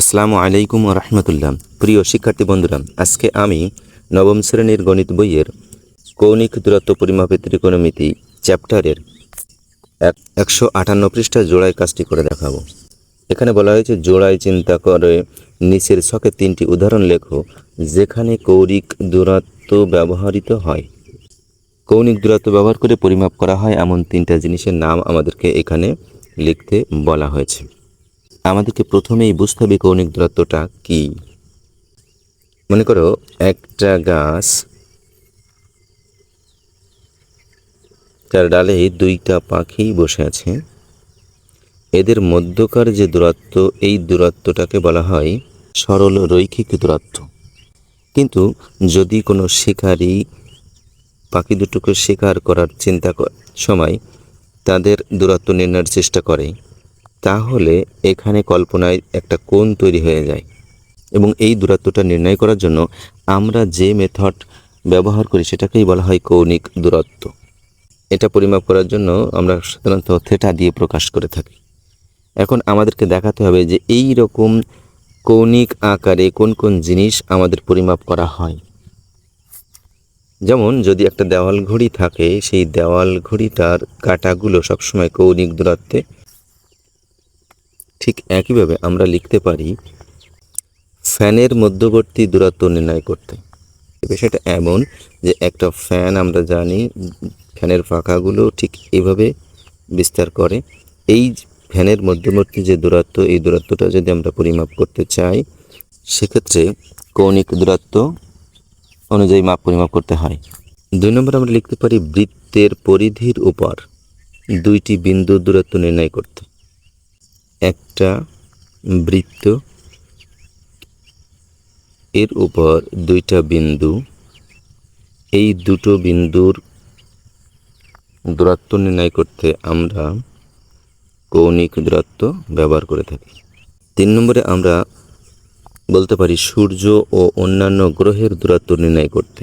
আসসালামু আলাইকুম রহমতুল্লাহ। প্রিয় শিক্ষার্থী বন্ধুরা, আজকে আমি নবম শ্রেণির গণিত বইয়ের কৌণিক দূরত্ব পরিমাপের ত্রিকোণমিতি চ্যাপ্টারের এক একশো আটান্ন পৃষ্ঠা জোড়ায় কাজটি করে দেখাবো। এখানে বলা হয়েছে, জোড়ায় চিন্তা করে নিচের ছকে তিনটি উদাহরণ লেখো, যেখানে কৌণিক দূরত্ব ব্যবহৃত হয়। কৌণিক দূরত্ব ব্যবহার করে পরিমাপ করা হয় এমন তিনটা জিনিসের নাম আমাদেরকে এখানে লিখতে বলা হয়েছে। আমাদেরকে প্রথমেই বুঝতে হবে কৌণিক দূরত্বটা কি। মনে করো একটা গাছ তার ডালে দুইটা পাখি বসে আছে। এদের মধ্যকার যে দূরত্ব, এই দূরত্বটাকে বলা হয় সরল রৈখিক দূরত্ব। কিন্তু যদি কোনো শিকারী পাখি দুটোকে শিকার করার চিন্তা সময় তাদের দূরত্ব নির্ণয়ের চেষ্টা করে। তাহলে এখানে কল্পনায় একটা কোণ তৈরি হয়ে যায়। এবং এই দূরত্বটা নির্ণয় করার জন্য আমরা যে মেথড ব্যবহার করি সেটাকেই বলা হয় কৌণিক দূরত্ব। এটা পরিমাপ করার জন্য আমরা সাধারণত থেটা দিয়ে প্রকাশ করে থাকি। এখন আমাদেরকে দেখাতে হবে যে এই রকম কৌণিক আকারে কোন কোন জিনিস আমাদের পরিমাপ করা হয়। যেমন যদি একটা দেওয়াল ঘড়ি থাকে, সেই দেওয়াল ঘড়িটার কাঁটাগুলো সবসময় কৌণিক দূরত্বে ঠিক একইভাবে আমরা লিখতে পারি ফ্যানের মধ্যবর্তী দূরত্ব নির্ণয় করতে। বিষয়টা এমন যে একটা ফ্যান আমরা জানি ফ্যানের পাখাগুলো ঠিক এভাবে বিস্তার করে। এই ফ্যানের মধ্যবর্তী যে দূরত্ব, এই দূরত্বটা যদি আমরা পরিমাপ করতে চাই, সেক্ষেত্রে কৌণিক দূরত্ব অনুযায়ী মাপ পরিমাপ করতে হয়। দুই নম্বর আমরা লিখতে পারি বৃত্তের পরিধির উপর দুইটি বিন্দুর দূরত্ব নির্ণয় করতে। একটা বৃত্ত। এর উপর দুইটা বিন্দু। এই দুটো বিন্দুর দূরত্ব নির্ণয় করতে আমরা কৌণিক দূরত্ব ব্যবহার করে থাকি। তিন নম্বরে আমরা বলতে পারি সূর্য ও অন্যান্য গ্রহের দূরত্ব নির্ণয় করতে।